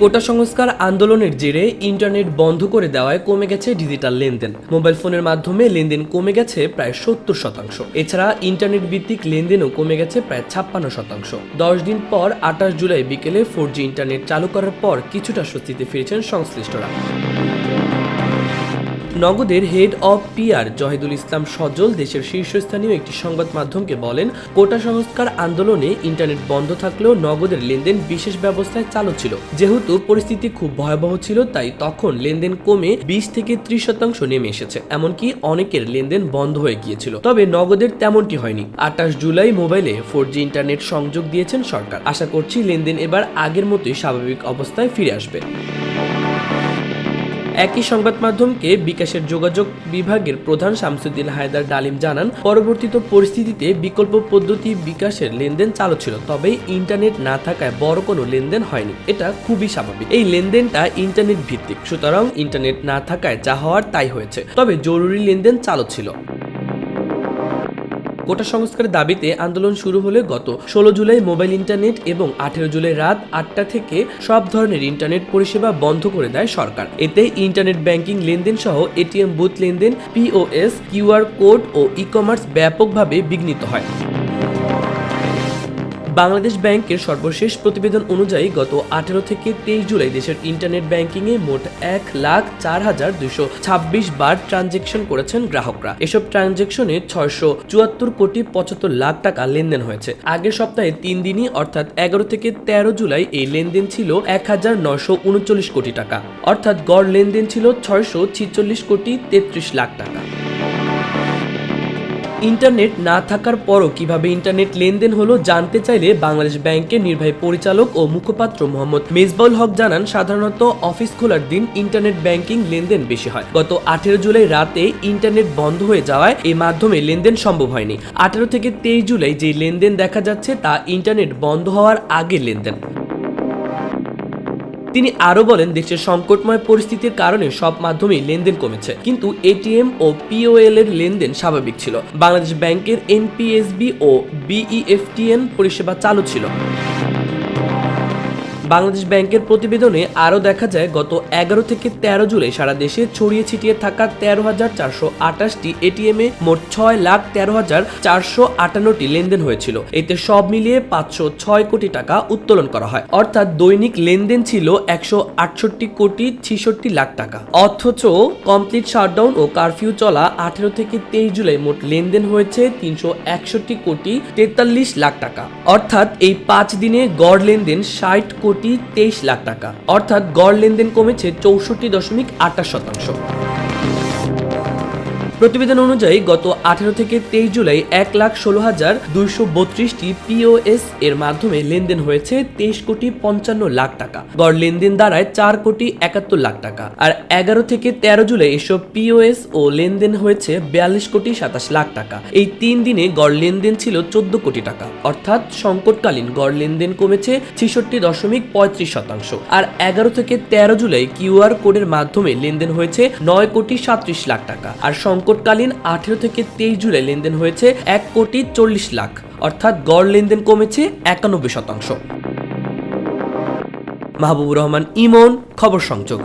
কোটা সংস্কার আন্দোলনের জেরে ইন্টারনেট বন্ধ করে দেওয়ায় কমে গেছে ডিজিটাল লেনদেন। মোবাইল ফোনের মাধ্যমে লেনদেন কমে গেছে প্রায় সত্তর শতাংশ। এছাড়া ইন্টারনেট ভিত্তিক লেনদেনও কমে গেছে প্রায় ছাপ্পান্ন শতাংশ। দশ দিন পর আঠাশ জুলাই বিকেলে ফোর ইন্টারনেট চালু করার পর কিছুটা স্বস্তিতে ফিরেছেন সংশ্লিষ্টরা। নগদের head of PR Zahidul Islam Sajal দেশের শীর্ষস্থানীয় একটি সংবাদ মাধ্যমকে বলেন, কোটা সংস্কার আন্দোলনে ইন্টারনেট বন্ধ থাকলেও নগদের লেনদেন বিশেষ ব্যবস্থায় চালু ছিল। যেহেতু পরিস্থিতি খুব ভয়াবহ ছিল, তাই তখন লেনদেন কমে বিশ থেকে ত্রিশ শতাংশ নেমে এসেছে। এমনকি অনেকের লেনদেন বন্ধ হয়ে গিয়েছিল। তবে নগদের তেমনটি হয়নি। আঠাশ জুলাই মোবাইলে ফোর ইন্টারনেট সংযোগ দিয়েছেন সরকার। আশা করছি লেনদেন এবার আগের মতোই স্বাভাবিক অবস্থায় ফিরে আসবে। একই সংবাদ মাধ্যমকে বিকাশের যোগাযোগ বিভাগের প্রধান শামসুদ্দিন হায়দার ডালিম জানান, পরবর্তীত পরিস্থিতিতে বিকল্প পদ্ধতি বিকাশের লেনদেন চালু ছিল, তবে ইন্টারনেট না থাকায় বড় কোনো লেনদেন হয়নি। এটা খুবই স্বাভাবিক। এই লেনদেনটা ইন্টারনেট ভিত্তিক সুতরাং ইন্টারনেট না থাকায় যা হওয়ার তাই হয়েছে, তবে জরুরি লেনদেন চালু ছিল। কোটা সংস্কারের দাবিতে আন্দোলন শুরু হলে গত ষোলো জুলাই মোবাইল ইন্টারনেট এবং আঠেরো জুলাই রাত আটটা থেকে সব ধরনের ইন্টারনেট পরিষেবা বন্ধ করে দেয় সরকার। এতে ইন্টারনেট ব্যাংকিং লেনদেন সহ এটিএম বুথ লেনদেন পিওএস কিউআর কোড ও ই কমার্স ব্যাপকভাবে বিঘ্নিত হয়। বাংলাদেশ ব্যাংকের সর্বশেষ প্রতিবেদন অনুযায়ী গত আঠেরো থেকে তেইশ জুলাই দেশের ইন্টারনেট ব্যাংকিংয়ে মোট এক লাখ চার হাজার দুশো ছাব্বিশ বার ট্রানজেকশন করেছেন গ্রাহকরা। এসব ট্রানজেকশনে ছয়শো চুয়াত্তর কোটি পঁচাত্তর লাখ টাকা লেনদেন হয়েছে। আগের সপ্তাহে তিন দিনই, অর্থাৎ এগারো থেকে তেরো জুলাই, এই লেনদেন ছিল এক হাজার নশো উনচল্লিশ কোটি টাকা। অর্থাৎ গড় লেনদেন ছিল ছয়শো ছিচল্লিশ কোটি তেত্রিশ লাখ টাকা। ইন্টারনেট না থাকার পরও কীভাবে ইন্টারনেট লেনদেন হলো জানতে চাইলে বাংলাদেশ ব্যাংকের নির্বাহী পরিচালক ও মুখপাত্র মোহাম্মদ মেজবাউল হক জানান, সাধারণত অফিস খোলার দিন ইন্টারনেট ব্যাংকিং লেনদেন বেশি হয়। গত আঠেরো জুলাই রাতে ইন্টারনেট বন্ধ হয়ে যাওয়ায় এই মাধ্যমে লেনদেন সম্ভব হয়নি। আঠেরো থেকে তেইশ জুলাই যে লেনদেন দেখা যাচ্ছে তা ইন্টারনেট বন্ধ হওয়ার আগের লেনদেন। তিনি আরও বলেন, দেশের সংকটময় পরিস্থিতির কারণে সব মাধ্যমেই লেনদেন কমেছে। কিন্তু এটিএম ও পিওএল এর লেনদেন স্বাভাবিক ছিল। বাংলাদেশ ব্যাংকের এনপিএসবি ও বিইএফটিএন পরিষেবা চালু ছিল। বাংলাদেশ ব্যাংকের প্রতিবেদনে আরও দেখা যায়, গত এগারো থেকে তেরো জুলাই সারা দেশে ছড়িয়ে ছিটিয়ে থাকা তেরো হাজার চারশো আটাশটি এটিএমে মোট ছয় লাখ তেরো হাজার চারশো আটান্নটি লেনদেন হয়েছিল। এতে সব মিলিয়ে পাঁচশো ছয় কোটি টাকা উত্তোলন করা হয়। অর্থাৎ দৈনিক লেনদেন ছিল একশো আটষট্টি কোটি ছিষট্টি লাখ টাকা। অথচ কমপ্লিট শাটডাউন ও কারফিউ চলা আঠেরো থেকে তেইশ জুলাই মোট লেনদেন হয়েছে তিনশো একষট্টি কোটি তেতাল্লিশ লাখ টাকা। অর্থাৎ এই পাঁচ দিনে গড় লেনদেন ষাট কোটি তেইশ লাখ টাকা। অর্থাৎ গড় লেনদেন কমেছে চৌষট্টি দশমিক আটাশ শতাংশ। প্রতিবেদন অনুযায়ী গত আঠেরো থেকে তেইশ জুলাই এক লাখ ষোলো হাজার দুইশো বত্রিশটি পিওএস এর মাধ্যমে লেনদেন হয়েছে তেইশ কোটি পঞ্চান্ন লাখ টাকা। গড় লেনদেন দাঁড়ায় চার কোটি একাত্তর লাখ টাকা। আর এগারো থেকে তেরো জুলাই এসব পিওএস ও লেনদেন হয়েছে বিয়াল্লিশ কোটি সাতাশ লাখ টাকা। এই তিন দিনে গড় লেনদেন ছিল চোদ্দ কোটি টাকা। অর্থাৎ সংকটকালীন গড় লেনদেন কমেছে ছেষট্টি দশমিক পঁয়ত্রিশ শতাংশ। আর এগারো থেকে তেরো জুলাই কিউআর কোডের মাধ্যমে লেনদেন হয়েছে নয় কোটি সাত্রিশ লাখ টাকা। আর সংকটকালীন আঠেরো থেকে তেইশ জুলাই লেনদেন হয়েছে এক কোটি চল্লিশ লাখ। অর্থাৎ গড় লেনদেন কমেছে একানব্বই শতাংশ। মাহবুবুর রহমান, ইমন, খবর সংযোগ।